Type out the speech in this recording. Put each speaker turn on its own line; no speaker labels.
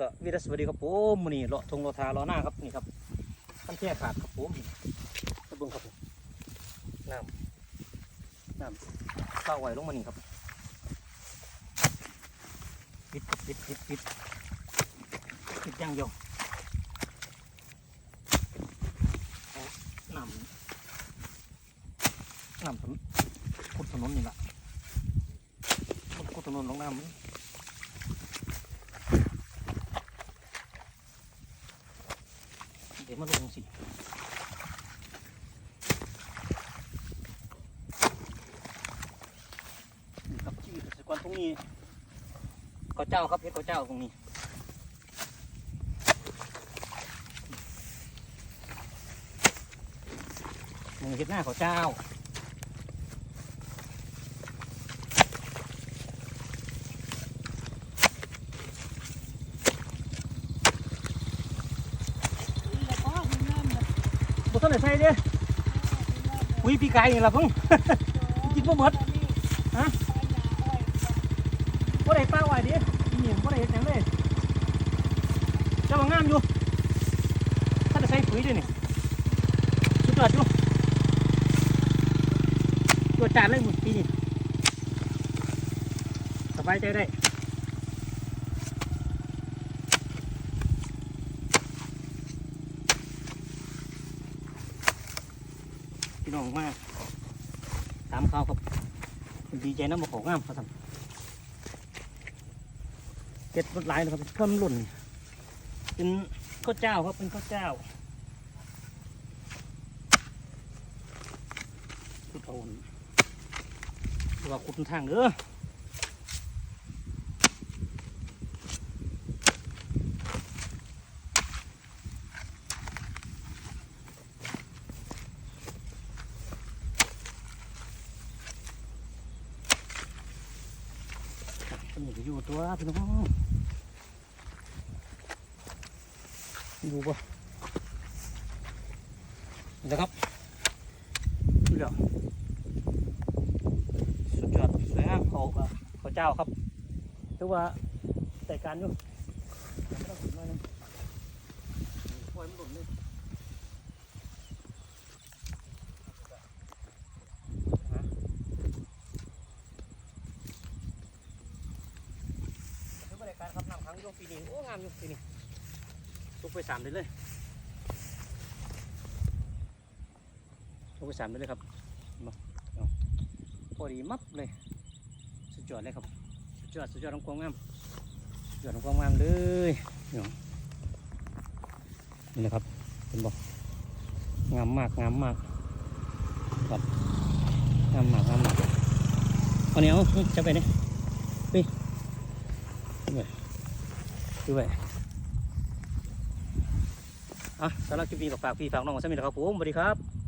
สวีดัสวัสดีครับผมมือนี้เลาะทงเลาะทาเลาะหน้าครับนี่ครับขั้นแท่ขาดครับผมกระเบื้องครับผมน้ำน้ำเข้าไหวลงมานี่ครับปิดปิดปิดปิดปิดย่างเดียวเอาน้ำน้ำถนนขุดถนนนี่แหละขุดขุดถนนลงน้ำ มาลงสิครับที่เกษตรกรตรงนี้ก็เจ้าครับเพชรก็เจ้าตรงนี้มึงเห็ดหน้าข้าเจ้า บ่ทันได้ใส่เด้อุ้ยปีกายนี่ล่ะพิ่งกินบ่หมดฮะบ่ได้ป้าไหวดินี่บ่ได้เฮ็ดหยังเลยจ้าว่างามอยู่ถ้าได้ใส่ปุ๋ยด้วยนี่สุดยอดอยู่ตัวจานเลยหมดปีนี้สบายใจได้ พี่น้องมากตามเขาครับดีใจน้ำมาของงามเขาทำเก็ดรถหลายเลยครับเพิ่มหล่นเป็นข้าวเจ้าครับเป็นข้าวเจ้าขุดเอาตัวขุดทางเด้อ นอย่จะอยู่ตัวพี่น้องอยู่ปะนะครับนี่แหละสุดยอดสวยงามเขาเขาเจ้าครับถือว่าแต่การอยู่ไม่ต้องถึงน้อยนึงปล่อยมันหล่นเลย คือบริ การครับน้ำขังยู่ปีนี้โอ้งามยู่ปีนี้ลุกไปสามเดือนเลยลุกไปสามเดือนเลยครับมาเอาพอดีมับเลยสุดยอดเลยครับสุดยอดสุดยอดของความงามสุดยอดของความงามเลยเนาะนี่นะครับเป็นบอกงามมากงามมากครับงามมากงามมากเอาเนี้ยเอาจะไปเนี่ย ดูไปอะสำหรับคลิปนี้ก็ฝากพี่ฝากน้องไว้สักนิดนะครับผมสวัสดีครับ